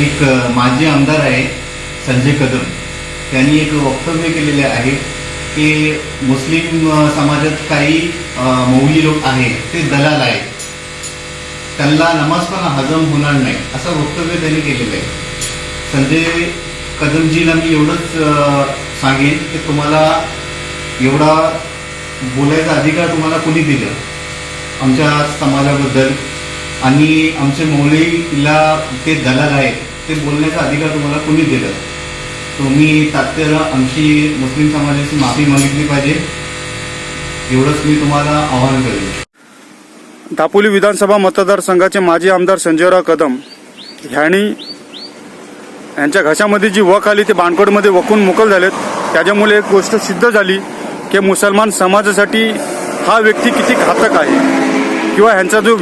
एक माजी आमदार आहे संजय कदम. त्यांनी एक वक्तव्य केलेले आहे की मुस्लिम समाजात काही मौली लोक आहेत ते दलाल आहेत. त्यांना नमाज पण हजम होणार नाही असं वक्तव्य त्यांनी केलेलं आहे. संजय कदमजीला मी एवढंच सांगेन की तुम्हाला एवढा बोलायचा अधिकार तुम्हाला कोणी दिलं? आमच्या समाजाबद्दल आणि आमचे मौलीला ते दलाल आहेत ते बोलण्याचा अधिकार तुम्हाला कोणी दिलं? तुम्ही तात्पर्य आमची मुस्लिम समाजाची माफी मागितली पाहिजे. एवढंच मी तुम्हाला आवाहन करेन. दापोली विधानसभा मतदारसंघाचे माजी आमदार संजयराव कदम ह्यांनी यांच्या घशामध्ये जी वक आली ते बाणकोडमध्ये वकून मोकल झालेत. त्याच्यामुळे एक गोष्ट सिद्ध झाली की मुसलमान समाजासाठी हा व्यक्ती किती घातक आहे? किंवा ह्यांचा जो